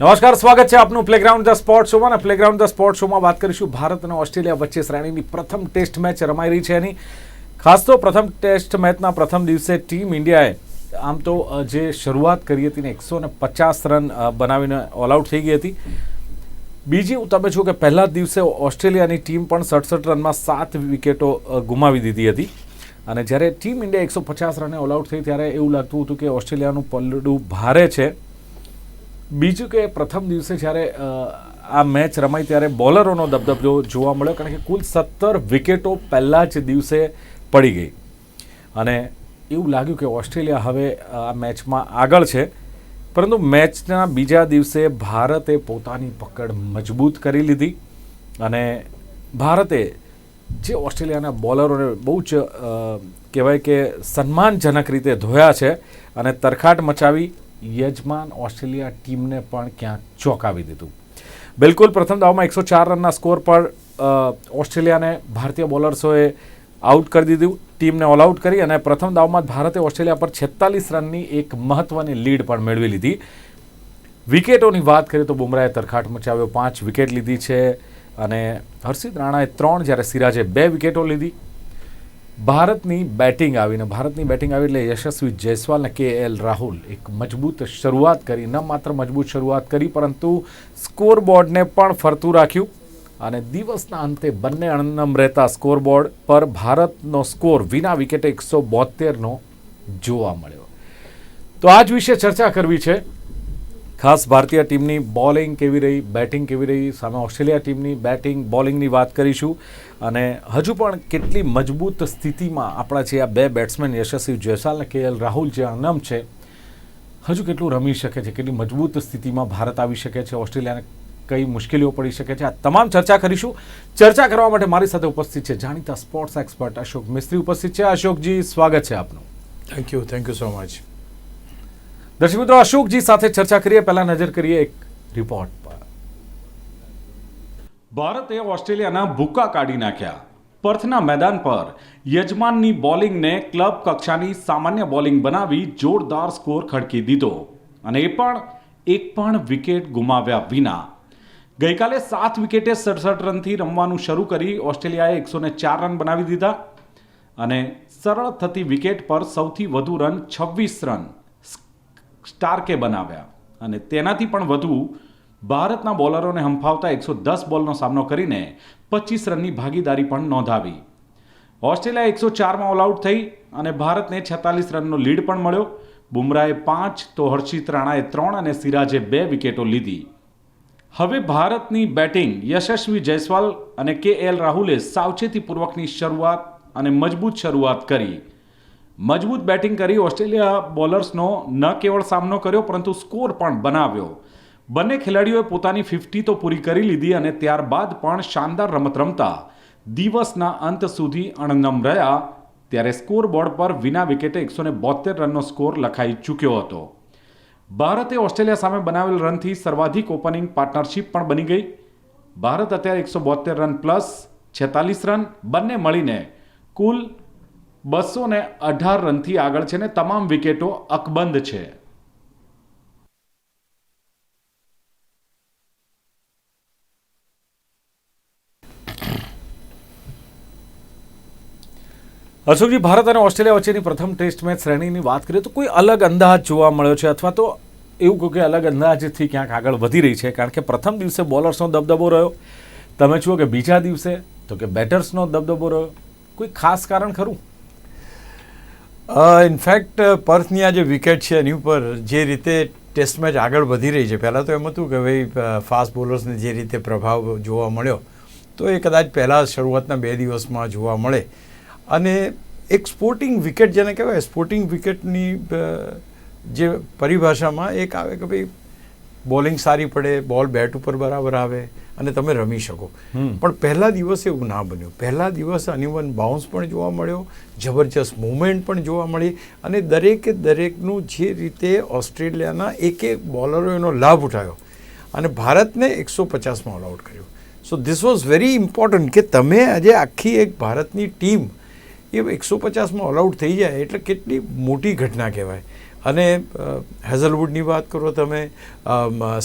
નમસ્કાર, સ્વાગત છે આપનું પ્લેગ્રાઉન્ડ ધ સ્પોર્ટ શોમાં પ્લેગ્રાઉન્ડ ધ સ્પોર્ટ શોમાં વાત કરીશું ભારત અને ઓસ્ટ્રેલિયા વચ્ચે શ્રેણીની પ્રથમ ટેસ્ટ મેચ રમાઈ રહી છે એની. ખાસ તો પ્રથમ ટેસ્ટ મેચના પ્રથમ દિવસે ટીમ ઇન્ડિયાએ આમ તો જે શરૂઆત કરી હતી ને એકસો પચાસ રન બનાવીને ઓલ આઉટ થઈ ગઈ હતી. બીજી તમે છો કે પહેલા જ દિવસે ઓસ્ટ્રેલિયાની ટીમ પણ સડસઠ રનમાં સાત વિકેટો ગુમાવી દીધી હતી. અને જ્યારે ટીમ ઇન્ડિયા એકસો પચાસ રને ઓલ આઉટ થઈ, ત્યારે એવું લાગતું હતું કે ઓસ્ટ્રેલિયાનું પલડું ભારે છે. બીજું કે પ્રથમ દિવસે જ્યારે આ મેચ રમાઈ ત્યારે બોલરોનો દબદબો જોવા મળ્યો, કારણ કે કુલ સત્તર વિકેટો પહેલાં જ દિવસે પડી ગઈ. અને એવું લાગ્યું કે ઓસ્ટ્રેલિયા હવે આ મેચમાં આગળ છે. પરંતુ મેચના બીજા દિવસે ભારતે પોતાની પકડ મજબૂત કરી લીધી. અને ભારતે જે ઓસ્ટ્રેલિયાના બોલરોને બહુ જ કહેવાય કે સન્માનજનક રીતે ધોયા છે અને તરખાટ મચાવી યજમાન ઓસ્ટ્રેલિયા ટીમને પણ ક્યાંક ચોંકાવી દીધું. બિલકુલ પ્રથમ દાવમાં એકસો ચાર રનના સ્કોર પર ઓસ્ટ્રેલિયાને ભારતીય બોલર્સોએ આઉટ કરી દીધું, ટીમને ઓલ આઉટ કરી અને પ્રથમ દાવમાં ભારતે ઓસ્ટ્રેલિયા પર છેતાલીસ રનની એક મહત્વની લીડ પણ મેળવી લીધી. વિકેટોની વાત કરીએ તો બુમરાએ તરખાટ મચાવ્યો, પાંચ વિકેટ લીધી છે અને હર્ષિત રાણાએ ત્રણ, જ્યારે સિરાજે બે વિકેટો લીધી. ભારતની બેટિંગ આવીને, ભારતની બેટિંગ આવી એટલે યશસ્વી જયસ્વાલ અને કે એલ રાહુલ એક મજબૂત શરૂઆત કરી, ન માત્ર મજબૂત શરૂઆત કરી, પરંતુ સ્કોરબોર્ડને પણ ફરતું રાખ્યું. અને દિવસના અંતે બંને અણનમ રહેતા સ્કોરબોર્ડ પર ભારતનો સ્કોર વિના વિકેટે એકસો બોતેરનો જોવા મળ્યો. તો આ જ વિશે ચર્ચા કરવી છે. ખાસ ભારતીય ટીમની બોલિંગ કેવી રહી, બેટિંગ કેવી રહી, સામે ઓસ્ટ્રેલિયા ટીમની બેટિંગ, બોલિંગની વાત કરીશું. અને હજુ પણ કેટલી મજબૂત સ્થિતિમાં આપણા જે આ બે બેટ્સમેન યશસ્વી જયસાલ અને કે એલ રાહુલ જે અનમ છે, હજુ કેટલું રમી શકે છે, કેટલી મજબૂત સ્થિતિમાં ભારત આવી શકે છે, ઓસ્ટ્રેલિયાને કઈ મુશ્કેલીઓ પડી શકે છે, આ તમામ ચર્ચા કરીશું. ચર્ચા કરવા માટે મારી સાથે ઉપસ્થિત છે જાણીતા સ્પોર્ટ્સ એક્સપર્ટ અશોક મિસ્ત્રી ઉપસ્થિત છે. અશોકજી, સ્વાગત છે આપનું. Thank you thank you so much દર્શક મિત્રો, અશોકજી સાથે ચર્ચા કરીએ. પહેલા નજર કરીએ એક રિપોર્ટ પર. ભારતે ઓસ્ટ્રેલિયાના ભૂકા કાઢી નાખ્યા. પર્થના મેદાન પર યજમાનની બોલિંગને ક્લબ કક્ષાની સામાન્ય બોલિંગ બનાવી જોરદાર સ્કોર ખડકી દીધો. અને એ પણ એક પણ વિકેટ ગુમાવ્યા વિના. ગઈકાલે સાત વિકેટે સડસઠ રનથી રમવાનું શરૂ કરી ઓસ્ટ્રેલિયાએ એકસો ચાર રન બનાવી દીધા. અને સરળ થતી વિકેટ પર સૌથી વધુ રન છવ્વીસ રન સ્ટાર્કે બનાવ્યા અને તેનાથી પણ વધુ ભારતના બોલરોને હંફાવતા એકસો દસ બોલનો સામનો કરીને પચીસ રનની ભાગીદારી પણ નોંધાવી. ઓસ્ટ્રેલિયા એકસો ચારમાં ઓલ આઉટ થઈ અને ભારતને છેતાલીસ રનનો લીડ પણ મળ્યો. બુમરાએ પાંચ, તો હર્ષિત રાણાએ ત્રણ અને સિરાજે બે વિકેટો લીધી. હવે ભારતની બેટિંગ યશસ્વી જયસ્વાલ અને કે એલ રાહુલે સાવચેતીપૂર્વકની શરૂઆત અને મજબૂત શરૂઆત કરી. મજબૂત બેટિંગ કરી. ઓસ્ટ્રેલિયા બોલર્સનો ન કેવળ સામનો કર્યો, પરંતુ સ્કોર પણ બનાવ્યો. બંને ખેલાડીઓએ પોતાની ફિફ્ટી તો પૂરી કરી લીધી અને ત્યારબાદ પણ શાનદાર રમત રમતા. દિવસના અંત સુધી અણનમ રહ્યા, ત્યારે સ્કોર બોર્ડ પર વિના વિકેટે એકસો ને બોતેર રનનો સ્કોર લખાઈ ચૂક્યો હતો. ભારતે ઓસ્ટ્રેલિયા સામે બનાવેલ રનથી સર્વાધિક ઓપનિંગ પાર્ટનરશિપ પણ બની ગઈ. ભારત અત્યારે એકસો બોતેર રન પ્લસ છેતાલીસ રન, બંને મળીને કુલ બસો ને અઢાર રનથી આગળ છે ને તમામ વિકેટો અકબંધ છે. અશોકજી, ભારત અને ઓસ્ટ્રેલિયા વચ્ચેની પ્રથમ ટેસ્ટ મેચ શ્રેણીની વાત કરીએ તો કોઈ અલગ અંદાજ જોવા મળ્યો છે? અથવા તો એવું કહું કે અલગ અંદાજથી ક્યાંક આગળ વધી રહી છે? કારણ કે પ્રથમ દિવસે બોલર્સનો દબદબો રહ્યો. તમે જુઓ કે બીજા દિવસે તો કે બેટર્સનો દબદબો રહ્યો. કોઈ ખાસ કારણ ખરું? ઇનફેક્ટ પર્થની આ જે વિકેટ છે એની ઉપર જે રીતે ટેસ્ટ મેચ આગળ વધી રહી છે. પહેલાં તો એમ હતું કે ભાઈ ફાસ્ટ બોલર્સને જે રીતે પ્રભાવ જોવા મળ્યો, તો એ કદાચ પહેલાં શરૂઆતના બે દિવસમાં જોવા મળે. અને એક સ્પોર્ટિંગ વિકેટ જેને કહેવાય સ્પોર્ટિંગ વિકેટની જે પરિભાષામાં એક આવે કે ભાઈ બોલિંગ સારી પડે બોલ બેટ ઉપર બરાબર આવે અને તમે રમી શકો. પણ પહેલા દિવસે એવું ના બન્યું. પહેલા દિવસે અનિવન બાઉન્સ પણ જોવા મળ્યો જબરજસ્ત મુવમેન્ટ પણ જોવા મળી અને દરેકે દરેકનું જે રીતે ઓસ્ટ્રેલિયાના એક એક બોલરો એનો લાભ ઉઠાવ્યો અને ભારતને એકસો પચાસમાં ઓલ આઉટ કર્યું. So this was very important કે તમે આજે આખી એક ભારતની ટીમ એ એકસો પચાસમાં ઓલ આઉટ થઈ જાય એટલે કેટલી મોટી ઘટના કહેવાય. અને હેઝલવુડની વાત કરો, તમે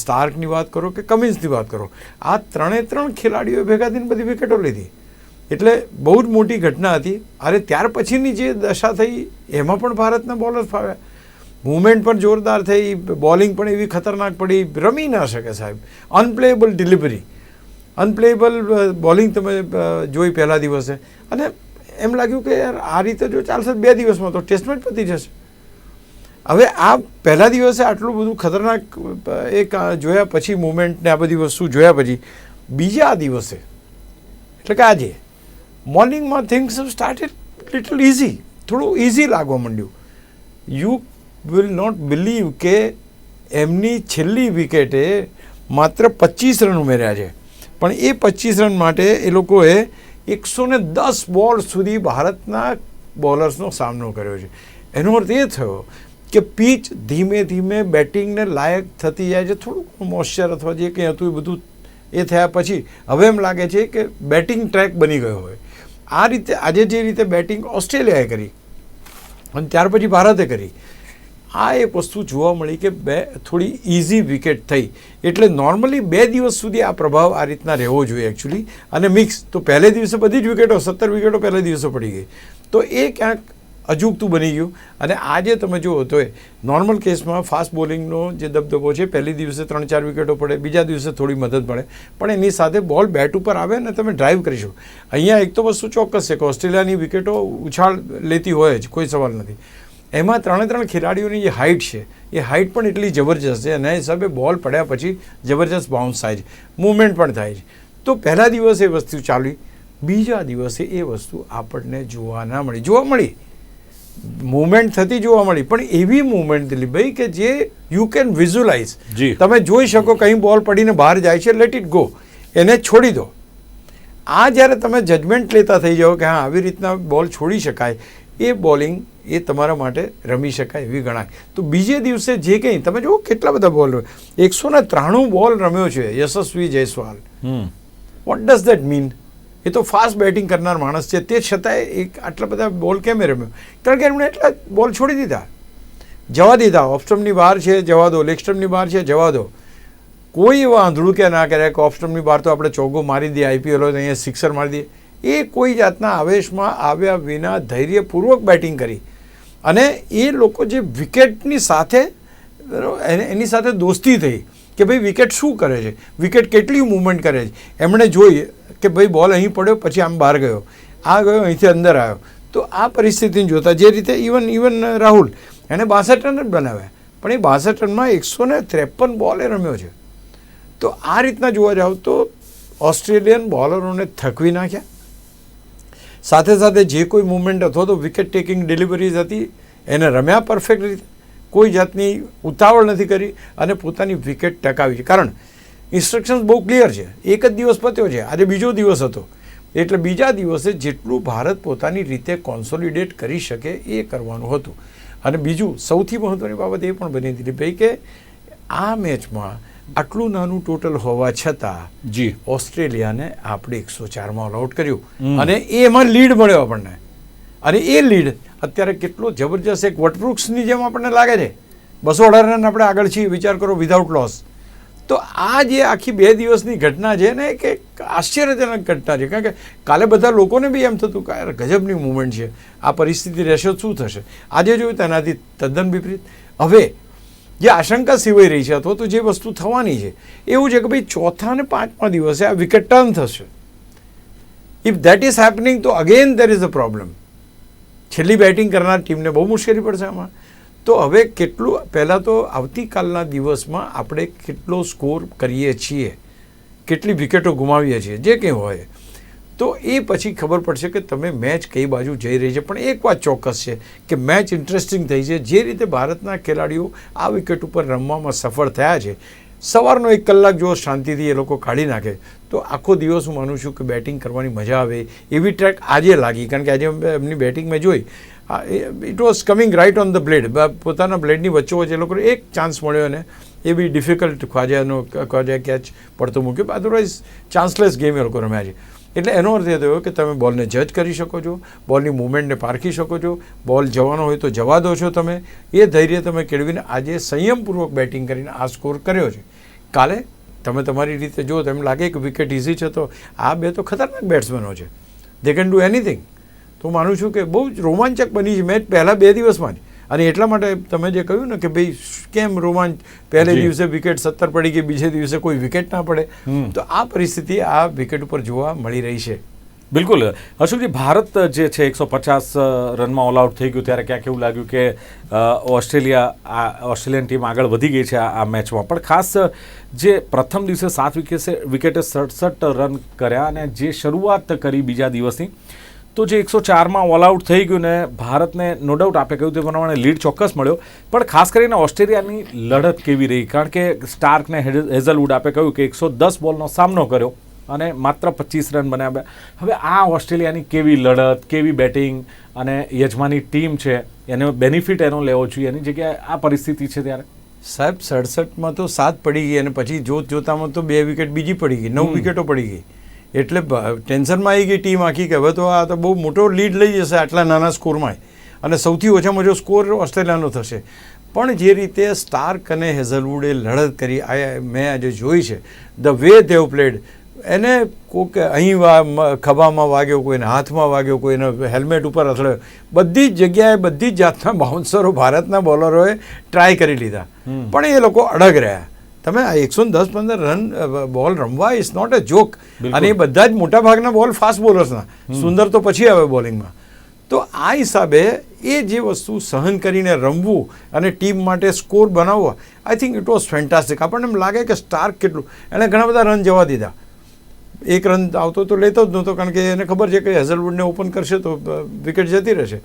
સ્ટાર્કની વાત કરો કે કમિન્સની વાત કરો, આ ત્રણે ત્રણ ખેલાડીઓએ ભેગા થઈને બધી વિકેટો લીધી. એટલે બહુ જ મોટી ઘટના હતી. અરે, ત્યાર પછીની જે દશા થઈ, એમાં પણ ભારતના બોલર ફાવ્યા. મુવમેન્ટ પણ જોરદાર થઈ, બોલિંગ પણ એવી ખતરનાક પડી, રમી ના શકે સાહેબ. અનપ્લેએબલ ડિલિવરી. અનપ્લેએબલ બોલિંગ તમે જોઈ પહેલા દિવસે. અને એમ લાગ્યું કે યાર, આ રીતે જો ચાલશે બે દિવસમાં તો ટેસ્ટ મેચ પતી જશે. હવે આ પહેલા દિવસે આટલું બધું ખતરનાક એ જોયા પછી મુમેન્ટને આ બધી વસ્તુ જોયા પછી, બીજા દિવસે, એટલે કે આજે મોર્નિંગમાં થિંગ્સ સ્ટાર્ટેડ લિટલ ઇઝી થોડું ઇઝી લાગવા માંડ્યું. યુ વિલ નોટ બિલીવ કે એમની છેલ્લી વિકેટે માત્ર પચીસ રન ઉમેર્યા છે. પણ એ પચીસ રન માટે એ લોકોએ એકસો ને દસ બોલ સુધી ભારતના બોલર્સનો સામનો કર્યો છે. એનો અર્થ એ થયો કે પીચ ધીમે ધીમે બેટિંગને લાયક થતી જાય છે. થોડુંક મોઇશ્ચર અથવા જે કંઈ હતું એ બધું એ થયા પછી હવે એમ લાગે છે કે બેટિંગ ટ્રેક બની ગયો હોય. આ રીતે આજે જે રીતે બેટિંગ ઓસ્ટ્રેલિયાએ કરી અને ત્યાર પછી ભારતે કરી, આ એક વસ્તુ જોવા મળી કે બે થોડી ઇઝી વિકેટ થઈ. એટલે નોર્મલી બે દિવસ સુધી આ પ્રભાવ આ રીતના રહેવો જોઈએ એકચ્યુઅલી અને મિક્સ તો પહેલે દિવસે બધી જ વિકેટો સત્તર વિકેટો પહેલે દિવસે પડી ગઈ. તો એ ક્યાંક અજુગતું બની ગયું. અને આજે તમે જુઓ તો એ નોર્મલ કેસમાં ફાસ્ટ બોલિંગનો જે દબદબો છે, પહેલી દિવસે ત્રણ ચાર વિકેટો પડે, બીજા દિવસે થોડી મદદ મળે. પણ એની સાથે બોલ બેટ ઉપર આવે ને તમે ડ્રાઈવ કરી શકો. અહીંયા એક તો વસ્તુ ચોક્કસ છે કે ઓસ્ટ્રેલિયાની વિકેટો ઉછાળ લેતી હોય જ, કોઈ સવાલ નથી. એમાં ત્રણે ત્રણ ખેલાડીઓની જે હાઇટ છે, એ હાઇટ પણ એટલી જબરજસ્ત છે. એના હિસાબે બોલ પડ્યા પછી જબરજસ્ત બાઉન્સ થાય છે. મૂવમેન્ટ પણ થાય છે. તો પહેલા દિવસે એ વસ્તુ ચાલી બીજા દિવસે એ વસ્તુ આપણને જોવા ના મળી. જોવા મળી. મૂવમેન્ટ થતી જોવા મળી. પણ એવી મુવમેન્ટ દિલીપભાઈ કે જે યુ કેન વિઝ્યુલાઇઝ. તમે જોઈ શકો કંઈ બોલ પડીને બહાર જાય છે લેટ ઇટ ગો એને છોડી દો. આ જ્યારે તમે જજમેન્ટ લેતા થઈ જાઓ કે હા આવી રીતના બોલ છોડી શકાય એ બોલિંગ એ તમારા માટે રમી શકાય એવી ગણાય. તો બીજે દિવસે જે કંઈ તમે જુઓ કેટલા બધા બોલ એકસો ને ત્રાણું બોલ રમ્યો છે Yashasvi Jaiswal. What does that mean એ તો ફાસ્ટ બેટિંગ કરનાર માણસ છે. તે છતાંય એક આટલા બધા બોલ કેમ રમ્યો? કારણ કે એમણે એટલા બોલ છોડી દીધા. જવા દીધા. ઓફસ્ટમની બહાર છે, જવા દો. લેગ બહાર છે, જવા દો. કોઈ એવા આંધળું કે ના કરે કે ઓફસ્ટમની બહાર તો આપણે ચોગો મારી દઈએ આઈપીએલ હોય અહીંયા સિક્સર મારી દઈએ. એ કોઈ જાતના આવેશમાં આવ્યા વિના ધૈર્યપૂર્વક બેટિંગ કરી. અને એ લોકો જે વિકેટની સાથે એની સાથે દોસ્તી થઈ કે ભાઈ વિકેટ શું કરે છે? વિકેટ કેટલી મૂવમેન્ટ કરે છે? એમણે જોઈ કે ભાઈ બોલ અહીં પડ્યો, પછી આમ બહાર ગયો. આ ગયો, અહીંથી અંદર આવ્યો. તો આ પરિસ્થિતિને જોતા, જે રીતે ઇવન ઇવન રાહુલ એણે બાસઠ રન જ બનાવ્યા. પણ એ બાસઠ રનમાં એકસો ને ત્રેપન બોલે રમ્યો છે. તો આ રીતના જોવા જાવ તો ઓસ્ટ્રેલિયન બોલરોને થકવી નાખ્યા. સાથે સાથે જે કોઈ મુવમેન્ટ અથવા તો વિકેટ ટેકિંગ ડિલિવરીઝ હતી. એને રમ્યા પરફેક્ટ રીતે. કોઈ જાતની ઉતાવળ નથી કરી અને પોતાની વિકેટ ટકાવી છે. કારણ ઇન્સ્ટ્રક્શન્સ બહુ ક્લિયર છે. એક જ દિવસ પત્યો છે. આજે બીજો દિવસ હતો. એટલે બીજા દિવસે જેટલું ભારત પોતાની રીતે કોન્સોલિડેટ કરી શકે એ કરવાનું હતું. અને બીજું સૌથી મહત્ત્વની બાબત એ પણ બની હતી ભાઈ કે આ મેચમાં આટલું નાનું ટોટલ હોવા છતાં જી. ઓસ્ટ્રેલિયાને આપણે એકસો ચારમાં ઓલ આઉટ કર્યું. અને એમાં લીડ મળ્યો આપણને. અને એ લીડ અત્યારે કેટલો જબરજસ્ત એક વટવૃક્ષની જેમ આપણને લાગે છે. બસો અઢાર રન આપણે આગળ છીએ વિચાર કરો વિધાઉટ લોસ તો આ જે આખી બે દિવસની ઘટના છે ને કે આશ્ચર્યજનક ઘટના છે. કારણ કે કાલે બધા લોકોને બી એમ થતું કે ગજબની મુવમેન્ટ છે. આ પરિસ્થિતિ રહેશે શું થશે? આજે જોયું તેનાથી તદ્દન વિપરીત. હવે જે આશંકા સિવાય રહી છે અથવા તો જે વસ્તુ થવાની છે, એવું છે કે ભાઈ ચોથા અને પાંચમા દિવસે આ વિકેટ ટર્ન થશે. ઇફ ધેટ ઇઝ હેપનિંગ તો again there is a problem છેલ્લી બેટિંગ કરનાર ટીમને બહુ મુશ્કેલી પડશે આમાં. તો હવે કેટલું, પહેલાં તો આવતીકાલના દિવસમાં આપણે કેટલો સ્કોર કરીએ છીએ, કેટલી વિકેટો ગુમાવીએ છીએ, જે કંઈ હોય. તો એ પછી ખબર પડશે કે તમે મેચ કઈ બાજુ જઈ રહી છે. પણ એક વાત ચોક્કસ છે કે મેચ ઇન્ટરેસ્ટિંગ થઈ છે. જે રીતે ભારતના ખેલાડીઓ આ વિકેટ ઉપર રમવામાં સફળ થયા છે. સવારનો એક કલાક જો શાંતિથી એ લોકો કાઢી નાખે, તો આખો દિવસ હું માનું છું કે બેટિંગ કરવાની મજા આવે. એવી ટ્રેક આજે લાગી. કારણ કે આજે એમની બેટિંગ મેં જોઈ. It was coming right on the blade પોતાના બ્લેડની વચ્ચે એ લોકોને એક ચાન્સ મળ્યો અને એ બી ડિફિકલ્ટ ખ્વાજાનો, ખ્વાજા કેચ પડતો મૂક્યો. અદરવાઇઝ ચાન્સલેસ ગેમ એ લોકો રમ્યા છે. એટલે એનો અર્થ એ થયો કે તમે બોલને જજ કરી શકો છો, બોલની મૂવમેન્ટને પારખી શકો છો, બોલ જવાનો હોય તો જવા દો છો તમે. એ ધૈર્ય તમે કેળવીને આજે સંયમપૂર્વક બેટિંગ કરીને આ સ્કોર કર્યો છે. કાલે તમે તમારી રીતે જો તેમ લાગે કે વિકેટ ઇઝી છે તો આ બે તો ખતરનાક બેટ્સમેનો છે. દે કેન ડુ એનીથિંગ તો માનું છું કે બહુ જ રોમાંચક બની છે. મેચ પહેલાં બે દિવસમાં જ. અને એટલા માટે તમે જે કહ્યું ને કે ભાઈ કેમ રોમાંચ? પહેલે દિવસે વિકેટ સત્તર પડી કે બીજે દિવસે કોઈ વિકેટ ના પડે. તો આ પરિસ્થિતિ આ વિકેટ ઉપર જોવા મળી રહી છે. બિલકુલ. અશોકજી ભારત જે છે એકસો પચાસ રનમાં ઓલ આઉટ થઈ ગયું. ત્યારે ક્યાંક એવું લાગ્યું કે ઓસ્ટ્રેલિયા આ ઓસ્ટ્રેલિયન ટીમ આગળ વધી ગઈ છે આ આ મેચમાં. પણ ખાસ જે પ્રથમ દિવસે સાત વિકેટે વિકેટે સડસઠ રન કર્યા અને જે શરૂઆત કરી બીજા દિવસની તો જે એકસો ચારમાં ઓલ આઉટ થઈ ગયું ને ભારતને નો ડાઉટ આપે કહ્યું તે પ્રમાણે લીડ ચોક્કસ મળ્યો. પણ ખાસ કરીને ઓસ્ટ્રેલિયાની લડત કેવી રહી? કારણ કે સ્ટાર્કને હેઝલવુડ આપે કહ્યું કે એકસો દસ બોલનો સામનો કર્યો અને માત્ર પચીસ રન બનાવ્યા હવે આ ઓસ્ટ્રેલિયાની કેવી લડત કેવી બેટિંગ અને યજમાની ટીમ છે એનો બેનિફિટ એનો લેવો જોઈએ એની જગ્યાએ આ પરિસ્થિતિ છે ત્યારે? સાહેબ સડસઠમાં તો સાત પડી ગઈ અને પછી જોત જોતામાં તો બે વિકેટ બીજી પડી ગઈ નવ. વિકેટો પડી ગઈ. એટલે ટેન્શનમાં આવી ગઈ ટીમ આખી કે હવે તો આ તો બહુ મોટો લીડ લઈ જશે આટલા નાના સ્કોરમાં અને સૌથી ઓછામાં ઓછો સ્કોર ઓસ્ટ્રેલિયાનો થશે. પણ જે રીતે સ્ટાર્ક અને હેઝલવુડે લડત કરી આ મેં આજે જોઈ છે. The way they've played. એને કોઈક અહીં ખભામાં વાગ્યો કોઈને હાથમાં વાગ્યો કોઈને હેલ્મેટ ઉપર અથડાયો. બધી જ જગ્યાએ બધી જ જાતના બાઉન્સરો ભારતના બોલરોએ ટ્રાય કરી લીધા. પણ એ લોકો અડગ રહ્યા. તમે આ એકસો દસ પંદર રન બોલ રમવા ઇઝ નોટ અ જોક અને એ બધા જ મોટા ભાગના બોલ ફાસ્ટ બોલર્સના સુંદર તો પછી આવે બોલિંગમાં. તો આ હિસાબે એ જે વસ્તુ સહન કરીને રમવું અને ટીમ માટે સ્કોર બનાવવો I think it was fantastic આપણને એમ લાગે કે સ્ટાર્ક કેટલું. એણે ઘણા બધા રન જવા દીધા. એક રન આવતો તો લેતો જ નહોતો કારણ કે એને ખબર છે કે હેઝલવુડને ઓપન કરશે તો વિકેટ જતી રહેશે.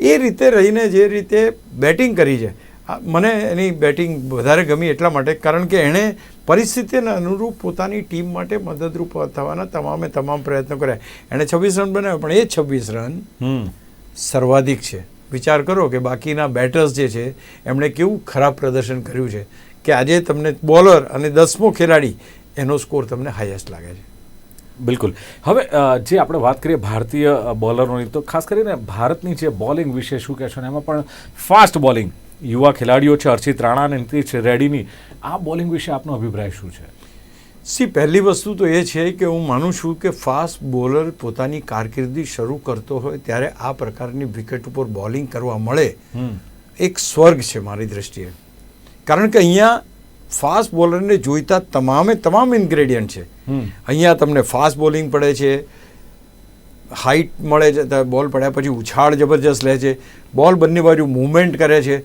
એ રીતે રહીને જે રીતે બેટિંગ કરી છે મને એની બેટિંગ વધારે ગમી એટલા માટે કારણ કે એણે પરિસ્થિતિને અનુરૂપ પોતાની ટીમ માટે મદદરૂપ થવાના તમામે તમામ પ્રયત્નો કર્યા. એણે છવ્વીસ રન બનાવ્યો પણ એ છવ્વીસ રન સર્વાધિક છે. વિચાર કરો કે બાકીના બેટર્સ જે છે એમણે કેવું ખરાબ પ્રદર્શન કર્યું છે કે આજે તમને બોલર અને દસમો ખેલાડી એનો સ્કોર તમને હાઈએસ્ટ લાગે છે. બિલકુલ. હવે જે આપણે વાત કરીએ ભારતીય બોલરોની તો ખાસ કરીને ભારતની જે બોલિંગ વિશે શું કહેશો ને એમાં પણ ફાસ્ટ બોલિંગ યુવા ખેલાડીઓ છે અર્ચિત રાણા અને નીતિશ રેડ્ડીની આ બોલિંગ વિશે આપનો અભિપ્રાય શું છે? સી પહેલી વસ્તુ તો એ છે કે હું માનું છું કે ફાસ્ટ બોલર પોતાની કારકિર્દી શરૂ કરતો હોય ત્યારે આ પ્રકારની વિકેટ ઉપર બોલિંગ કરવા મળે એક સ્વર્ગ છે મારી દ્રષ્ટિએ. કારણ કે અહીંયા ફાસ્ટ બોલરને જોઈતા તમામે તમામ ઇન્ગ્રેડિયન્ટ છે. અહીંયા તમને ફાસ્ટ બોલિંગ પડે છે હાઇટ મળે છે બોલ પડ્યા પછી ઉછાળ જબરજસ્ત લે છે બોલ બંને બાજુ મૂવમેન્ટ કરે છે.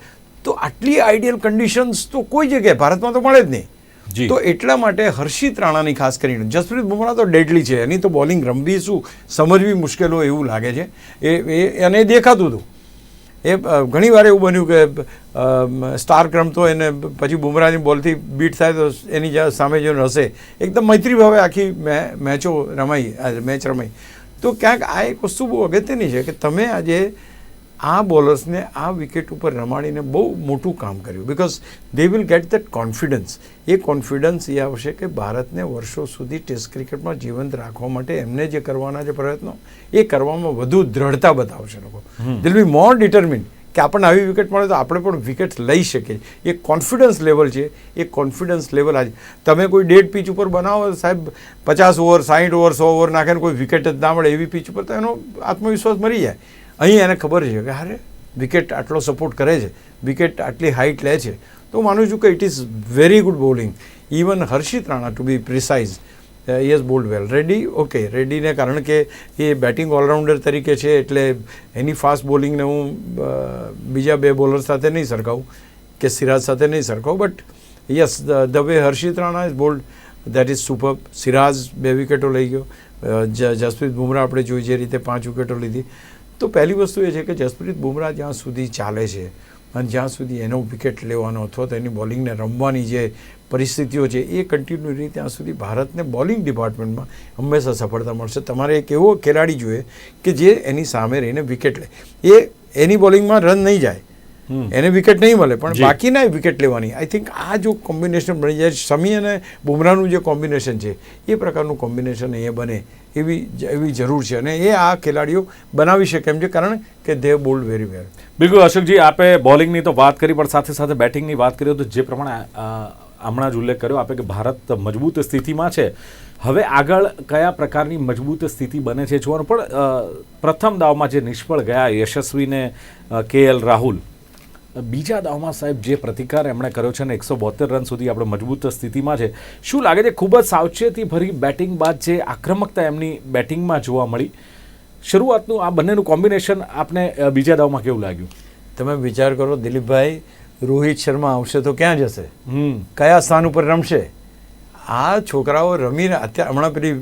તો આટલી આઈડિયલ કન્ડિશન્સ તો કોઈ જગ્યાએ ભારતમાં તો મળે જ નહીં. જી. તો એટલા માટે હર્ષિત રાણાની ખાસ કરીને જસપ્રીત બુમરાહ તો ડેડલી છે એની તો બોલિંગ રમવી શું સમજવી મુશ્કેલ હોય એવું લાગે છે. એ એ અને દેખાતું હતું. એ ઘણી વાર એવું બન્યું કે સ્ટાર સ્ટાર્ક રમતો એને પછી બુમરાહની બોલથી બીટ થાય તો એની જ્યાં સામે જો હશે એકદમ મૈત્રી ભાવે આખી મે- મેચો રમાઈ મેચ રમાઈ. તો ક્યાંક આ એક વસ્તુ બહુ અગત્યની છે કે તમે આજે આ બોલર્સને આ વિકેટ ઉપર રમાડીને બહુ મોટું કામ કર્યું. Because they will get that confidence A confidence એ આવશે કે ભારતને વર્ષો સુધી ટેસ્ટ ક્રિકેટમાં જીવંત રાખવા માટે એમને જે કરવાના છે પ્રયત્નો એ કરવામાં વધુ દ્રઢતા બતાવશે લોકો. દિલ બી મોર ડિટર્મિન કે આપણને આવી વિકેટ મળે તો આપણે પણ વિકેટ લઈ શકીએ. એ કોન્ફિડન્સ લેવલ છે. એ કોન્ફિડન્સ લેવલ આજે તમે કોઈ ડેડ પીચ ઉપર બનાવો સાહેબ પચાસ ઓવર સાઠ ઓવર સો ઓવર નાખેને કોઈ વિકેટ જ ના મળે એવી પીચ ઉપર તો એનો આત્મવિશ્વાસ મરી જાય. અહીં એને ખબર છે કે હારે વિકેટ આટલો સપોર્ટ કરે છે વિકેટ આટલી હાઇટ લે છે. તો માનું છું કે it is very good bowling even Harshit Rana to be precise yes bowled well ready okay રેડીને કારણ કે એ બેટિંગ ઓલરાઉન્ડર તરીકે છે, એટલે એની ફાસ્ટ બોલિંગને હું બીજા બે બોલર સાથે નહીં સરખાવું, કે સિરાજ સાથે નહીં સરખાવું. But yes the way Harshit Rana is bowled that is super Siraj બે વિકેટો લઈ ગયો. જસપ્રીત બુમરાહ આપણે જોઈ જે રીતે પાંચ વિકેટો લીધી. તો પહેલી વસ્તુ એ છે કે જસપ્રીત બુમરાહ જ્યાં સુધી ચાલે છે અને જ્યાં સુધી એનો વિકેટ લેવાનો અથવા તો એની બોલિંગને રમવાની જે પરિસ્થિતિઓ છે એ કન્ટિન્યુ રહી, ત્યાં સુધી ભારતને બોલિંગ ડિપાર્ટમેન્ટમાં હંમેશા સફળતા મળશે તમારે એક એવો ખેલાડી જોઈએ કે જે એની સામે રહીને વિકેટ લે એ એની બોલિંગમાં રન નહીં જાય. એને વિકેટ નહીં મળે પણ. બાકીના વિકેટ લેવાની. આઈ થિંક આ જો કોમ્બિનેશન બની જાય શમી અને બુમરાહનું જે કોમ્બિનેશન છે એ પ્રકારનું કોમ્બિનેશન અહીંયા બને એવી એવી જરૂર છે. અને એ આ ખેલાડીઓ બનાવી શકે એમ છે કારણ કે દે બોલ્ડ વેરી વેલ બિલકુલ અશોકજી આપે બોલિંગની તો વાત કરી પણ સાથે સાથે બેટિંગની વાત કરીએ તો જે પ્રમાણે હમણાં જ ઉલ્લેખ કર્યો આપે કે ભારત મજબૂત સ્થિતિમાં છે. હવે આગળ કયા પ્રકારની મજબૂત સ્થિતિ બને છે જોવાનું. પણ પ્રથમ દાવમાં જે નિષ્ફળ ગયા યશસ્વીને કે એલ રાહુલ બીજા દાવમાં સાહેબ જે પ્રતિકાર એમણે કર્યો છે ને એકસો બોતેર રન સુધી આપણે મજબૂત સ્થિતિમાં છે શું લાગે છે ખૂબ જ સાવચેતી ભરી બેટિંગ બાદ જે આક્રમકતા એમની બેટિંગમાં જોવા મળી? શરૂઆતનું આ બંનેનું કોમ્બિનેશન આપને બીજા દાવમાં કેવું લાગ્યું? તમે વિચાર કરો દિલીપભાઈ રોહિત શર્મા આવશે તો ક્યાં જશે? હમ. કયા સ્થાન ઉપર રમશે? આ છોકરાઓ રમીને અત્યારે હમણાં પેલી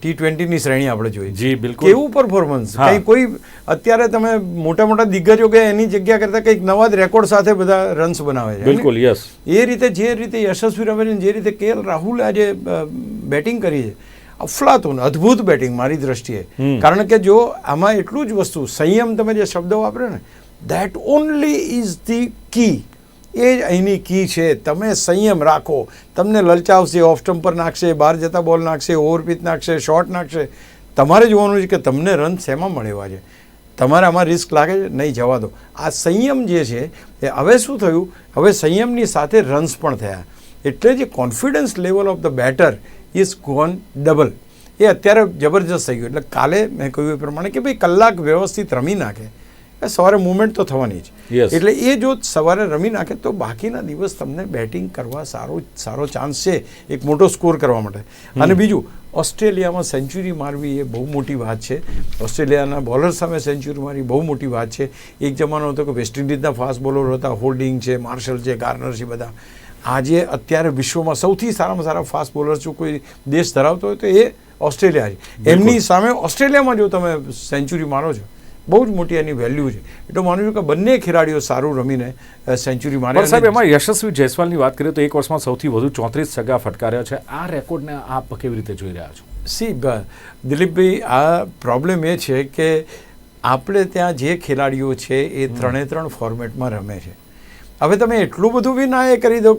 ટી ટ્વેન્ટીની શ્રેણી આપણે જોઈ. જી બિલકુલ. કેવું પરફોર્મન્સ કંઈ કોઈ અત્યારે તમે મોટા મોટા દિગ્ગજો કે એની જગ્યા કરતાં કંઈક નવા જ રેકોર્ડ સાથે બધા રન્સ બનાવે છે બિલકુલ યસ એ રીતે જે રીતે યશસ્વી રમે છે જે રીતે કે રાહુલ રાહુલે આજે બેટિંગ કરી છે અફલાતું અદ્ભુત બેટિંગ મારી દ્રષ્ટિએ. કારણ કે જો આમાં એટલું જ વસ્તુ સંયમ તમે જે શબ્દ વાપર્યો ને that only is the key એ જ અહીંની કી છે. તમે સંયમ રાખો. તમને લલચાવશે ઓફ સ્ટમ્પર પર નાખશે, બહાર જતા બોલ નાખશે ઓવરપીચ નાખશે શોર્ટ નાખશે. તમારે જોવાનું છે કે તમને રન શેમાં મળેવા છે? તમારે આમાં રિસ્ક લાગે છે? નહીં, જવા દો. આ સંયમ જે છે, એ હવે શું થયું? હવે સંયમની સાથે રન્સ પણ થયા. એટલે જે confidence level of the batter is gone double એ અત્યારે જબરજસ્ત થઈ ગયું. એટલે કાલે મેં કહ્યું એ પ્રમાણે કે ભાઈ કલાક વ્યવસ્થિત રમી નાખે. સવારે મુવમેન્ટ તો થવાની જ. એટલે એ જો સવારે રમી નાખે તો બાકીના દિવસ તમને બેટિંગ કરવા સારો સારો ચાન્સ છે એક મોટો સ્કોર કરવા માટે. અને બીજું ઓસ્ટ્રેલિયામાં સેન્ચુરી મારવી એ બહુ મોટી વાત છે. ઓસ્ટ્રેલિયાના બોલર સામે સેન્ચુરી મારી બહુ મોટી વાત છે. એક જમાનો હતો કે વેસ્ટ ઇન્ડિઝના ફાસ્ટ બોલર હતા હોલ્ડિંગ છે માર્શલ છે ગાર્નર છે બધા. આજે અત્યારે વિશ્વમાં સૌથી સારામાં સારા ફાસ્ટ બોલર જો કોઈ દેશ ધરાવતો હોય તો એ ઓસ્ટ્રેલિયા છે. એમની સામે ઓસ્ટ્રેલિયામાં જો તમે સેન્ચુરી મારો છો બહુ જ મોટી એની વેલ્યુ છે. એટલે માનું છું કે બંને ખેલાડીઓ સારું રમીને સેન્ચુરી મારે સાહેબ એમાં યશસ્વી જયસ્વાલની વાત કરીએ તો એક વર્ષમાં સૌથી વધુ ચોત્રીસ સગા ફટકાર્યા છે. આ રેકોર્ડને આપ કેવી રીતે જોઈ રહ્યા છો? સી દિલીપભાઈ આ પ્રોબ્લેમ એ છે કે આપણે ત્યાં જે ખેલાડીઓ છે એ ત્રણે ત્રણ ફોર્મેટમાં રમે છે. હવે તમે એટલું બધું બી ના એ કરી દો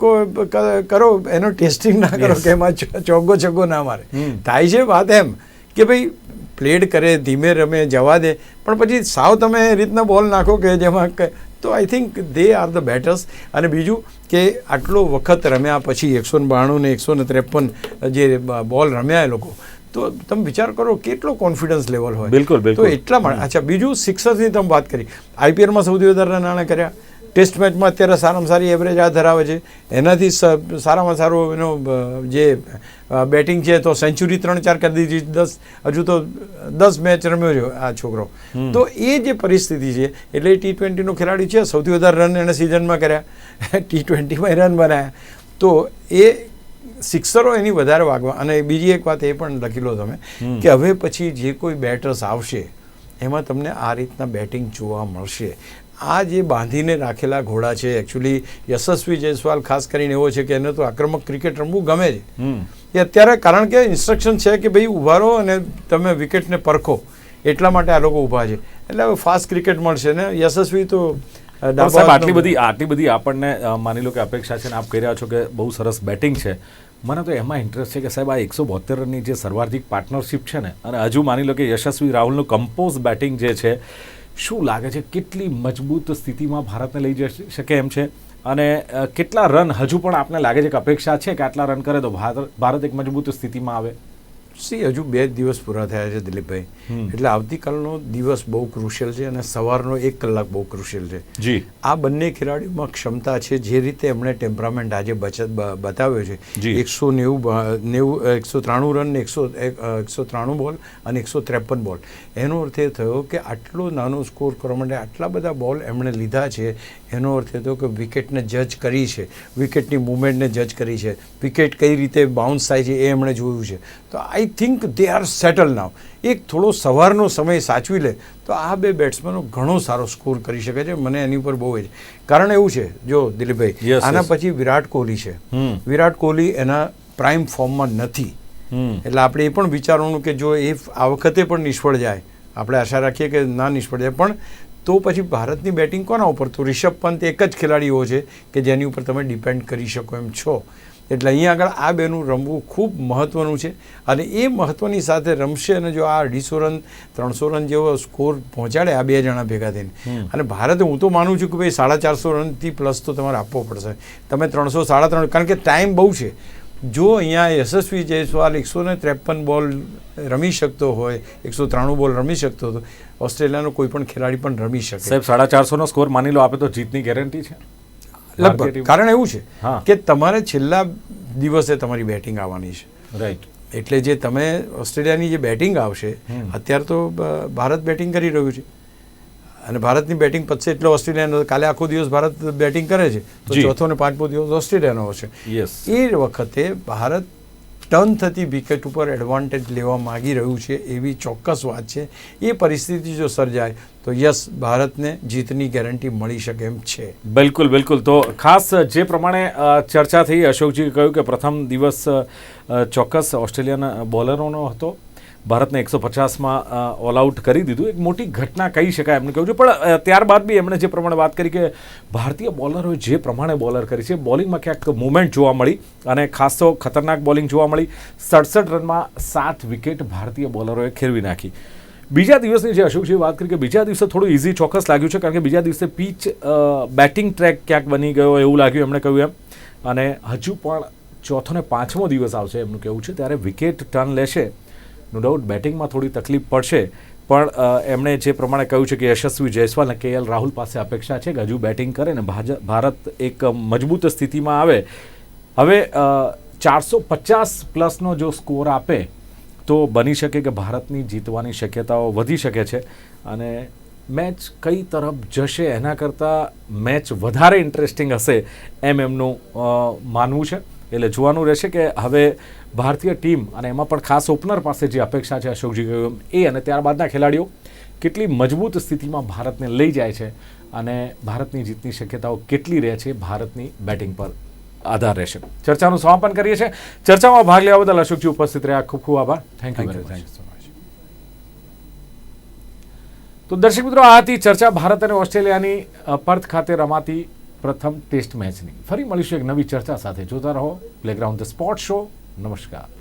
કરો એનો ટેસ્ટિંગ ના કરો. કે એમાં ચોગ્ગો છગ્ગો ના મારે. થાય છે વાત એમ કે ભાઈ પ્લેડ કરે ધીમે રમે જવા દે. પણ પછી સાવ તમે એ રીતના બોલ નાખો કે જેમાં તો I think they are the batters અને બીજું કે આટલો વખત રમ્યા પછી એકસો ને બાણું ને એકસો ને ત્રેપન જે બોલ રમ્યા એ લોકો તો તમે વિચાર કરો કેટલો કોન્ફિડન્સ લેવલ હોય. બિલકુલ, બિલકુલ. તો એટલા માટે અચ્છા બીજું સિક્સર્સની તમે વાત કરી. આઈપીએલમાં સૌથી વધારે નાણાં કર્યા. ટેસ્ટ મેચમાં અત્યારે સારામાં સારી એવરેજ આ ધરાવે છે. એનાથી સારામાં સારું એનો જે બેટિંગ છે તો સેન્ચુરી ત્રણ ચાર કરી દીધી દસ હજુ તો દસ મેચ રમ્યો છે આ છોકરો. તો એ જે પરિસ્થિતિ છે એટલે ટી ટ્વેન્ટીનો ખેલાડી છે સૌથી વધારે રન એણે સિઝનમાં કર્યા. ટી ટ્વેન્ટીમાં રન બનાવ્યા તો એ સિક્સરો એની વધારે વાગવા અને બીજી એક વાત એ પણ લખી લો તમે કે હવે પછી જે કોઈ બેટર્સ આવશે એમાં તમને આ રીતના બેટિંગ જોવા મળશે. આ જે બાંધીને રાખેલા ઘોડા છે એકચ્યુઅલી યશસ્વી જયસ્વાલ ખાસ કરીને એવો છે કે એને તો આક્રમક ક્રિકેટ રમવું ગમે છે. હમ. એ અત્યારે કારણ કે ઇન્સ્ટ્રક્શન છે કે ભાઈ ઊભા રહો અને તમે વિકેટને પરખો એટલા માટે આ લોકો ઊભા છે. એટલે હવે ફાસ્ટ ક્રિકેટ મળશે ને યશસ્વી તો આટલી બધી આટલી બધી આપણને માની લો કે અપેક્ષા છે ને આપ કહી રહ્યા છો કે બહુ સરસ બેટિંગ છે. મને તો એમાં ઇન્ટરેસ્ટ છે કે સાહેબ આ એકસો બોતેર રનની જે સર્વાધિક પાર્ટનરશિપ છે ને અને હજુ માની લો કે યશસ્વી રાહુલનું કમ્પોઝ બેટિંગ જે છે શું લાગે છે? કેટલી મજબૂત સ્થિતિમાં ભારતને લઈ જઈ શકે એમ છે? અને કેટલા રન હજુ પણ આપને લાગે છે કે અપેક્ષા છે કે આટલા રન કરે તો ભારત ભારત એક મજબૂત સ્થિતિમાં આવે? સી હજુ બે જ દિવસ પૂરા થયા છે દિલીપભાઈ. એટલે આવતીકાલનો દિવસ બહુ ક્રુશિયલ છે અને સવારનો એક કલાક બહુ ક્રુશિયલ છે. જી. આ બંને ખેલાડીઓમાં ક્ષમતા છે જે રીતે એમણે ટેમ્પરામેન્ટ આજે બચત બતાવ્યો છે. એકસો નેવું નેવું એકસો ત્રાણું રન ને એકસો એક- એકસો ત્રાણું બોલ અને એકસો ત્રેપન બોલ. એનો અર્થ એ થયો કે આટલો નાનો સ્કોર કરવા માટે આટલા બધા બોલ એમણે લીધા છે. એનો અર્થ એ થયો કે વિકેટને જજ કરી છે. વિકેટની મુવમેન્ટને જજ કરી છે. વિકેટ કઈ રીતે બાઉન્સ થાય છે એ એમણે જોયું છે. તો I think they are settle now એક થોડો સવારનો સમય સાચવી લે તો આ બે બેટ્સમેનો ઘણો સારો સ્કોર કરી શકે છે. મને એની ઉપર બહુ જ. કારણ એવું છે જો દિલીપભાઈ આના પછી વિરાટ કોહલી છે. વિરાટ કોહલી એના પ્રાઇમ ફોર્મમાં નથી. એટલે આપણે એ પણ વિચારવાનું કે જો એ આ વખતે પણ નિષ્ફળ જાય આપણે આશા રાખીએ કે ના નિષ્ફળ જાય. પણ તો પછી ભારતની બેટિંગ કોના ઉપર? તો રિષભ પંત એક જ ખેલાડીઓ છે કે જેની ઉપર તમે ડિપેન્ડ કરી શકો એમ છો. એટલે અહીંયા આગળ આ બેનું રમવું ખૂબ મહત્ત્વનું છે. અને એ મહત્ત્વની સાથે રમશે અને જો આ અઢીસો રન ત્રણસો રન જેવો સ્કોર પહોંચાડે આ બે જણા ભેગા થઈને. અને ભારતે હું તો માનું છું કે ભાઈ સાડા ચારસો રનથી પ્લસ તો તમારે આપવો પડશે. તમે ત્રણસો સાડા ત્રણ કારણ કે ટાઈમ બહુ છે. જો અહીંયા યશસ્વી જયસ્વાલ એકસો ને ત્રેપન બોલ રમી શકતો હોય એકસો ત્રાણું બોલ રમી શકતો હતો ઓસ્ટ્રેલિયાનો કોઈ પણ ખેલાડી પણ રમી શકે. સાહેબ સાડા ચારસોનો સ્કોર માની લો આપે તો જીતની ગેરંટી છે. લગભગ. કારણ એવું છે કે તમારે છેલ્લા દિવસે તમારી બેટિંગ આવવાની છે. રાઈટ એટલે જે તમે ઓસ્ટ્રેલિયાની જે બેટિંગ આવશે અત્યારે તો ભારત બેટિંગ કરી રહ્યું છે. અને ભારતની બેટિંગ પતશે એટલે ઓસ્ટ્રેલિયાનો કાલે આખો દિવસ ભારત બેટિંગ કરે છે. તો ચોથો ને પાંચમો દિવસ ઓસ્ટ્રેલિયાનો હશે. એ વખતે ભારત ટર્ન થતી વિકેટ ઉપર એડવાન્ટેજ લેવા માગી રહ્યું છે, એવી ચોક્કસ વાત છે. એ પરિસ્થિતિ જો સર્જાય, તો યસ, ભારતને જીતની ગેરંટી મળી શકે એમ છે. બિલકુલ બિલકુલ. તો ખાસ, જે પ્રમાણે ચર્ચા થઈ, અશોકજી કહ્યું કે પ્રથમ દિવસ ચોક્કસ ઓસ્ટ્રેલિયાના બોલરોનો હતો. ભારતને એકસો પચાસમાં ઓલ આઉટ કરી દીધું. એક મોટી ઘટના કહી શકાય એમને કહ્યું છે. પણ ત્યારબાદ બી એમણે જે પ્રમાણે વાત કરી કે ભારતીય બોલરોએ જે પ્રમાણે બોલર કરી છે, બોલિંગમાં ક્યાંક મુવમેન્ટ જોવા મળી અને ખાસ તો ખતરનાક બોલિંગ જોવા મળી. સડસઠ રનમાં સાત વિકેટ ભારતીય બોલરોએ ખેરવી નાખી. બીજા દિવસની જે અશોકજી વાત કરી કે બીજા દિવસે થોડું ઇઝી ચોક્કસ લાગ્યું છે, કારણ કે બીજા દિવસે પીચ બેટિંગ ટ્રેક ક્યાંક બની ગયો એવું લાગ્યું એમણે કહ્યું એમ. અને હજુ પણ ચોથો ને પાંચમો દિવસ આવશે એમનું કહેવું છે. ત્યારે વિકેટ ટર્ન લેશે. નો ડાઉટ બેટિંગમાં થોડી તકલીફ પડશે. પણ એમણે જે પ્રમાણે કહ્યું છે કે યશસ્વી જયસ્વાલ અને કે એલ રાહુલ પાસે અપેક્ષા છે કે હજુ બેટિંગ કરે ને ભારત એક મજબૂત સ્થિતિમાં આવે. હવે ચારસો પચાસ પ્લસનો જો સ્કોર આપે, તો બની શકે કે ભારતની જીતવાની શક્યતાઓ વધી શકે છે. અને મેચ કઈ તરફ જશે એના કરતાં મેચ વધારે ઇન્ટરેસ્ટિંગ હશે એમ એમનું માનવું છે. એટલે જોવાનું રહેશે કે હવે ભારતીય ટીમ અને એમાં પણ ખાસ ઓપનર પાસે જે અપેક્ષા છે અશોકજી કહ્યું એ અને ત્યારબાદના ખેલાડીઓ કેટલી મજબૂત સ્થિતિમાં ભારતને લઈ જાય છે અને ભારતની જીતની શક્યતાઓ કેટલી રહે છે ભારતની બેટિંગ પર આધાર રહેશે. ચર્ચાનું સમાપન કરીએ છીએ. ચર્ચામાં ભાગ લેવા બદલ અશોકજી ઉપસ્થિત રહ્યા. ખૂબ ખૂબ આભાર. Thank you so much. તો દર્શક મિત્રો, આ હતી ચર્ચા ભારત અને ઓસ્ટ્રેલિયાની પર્થ ખાતે રમાતી પ્રથમ ટેસ્ટ મેચની. ફરી મળીશું એક નવી ચર્ચા સાથે. જોતા રહો. પ્લેગ્રાઉન્ડ ધ સ્પોર્ટ શો નમસ્કાર.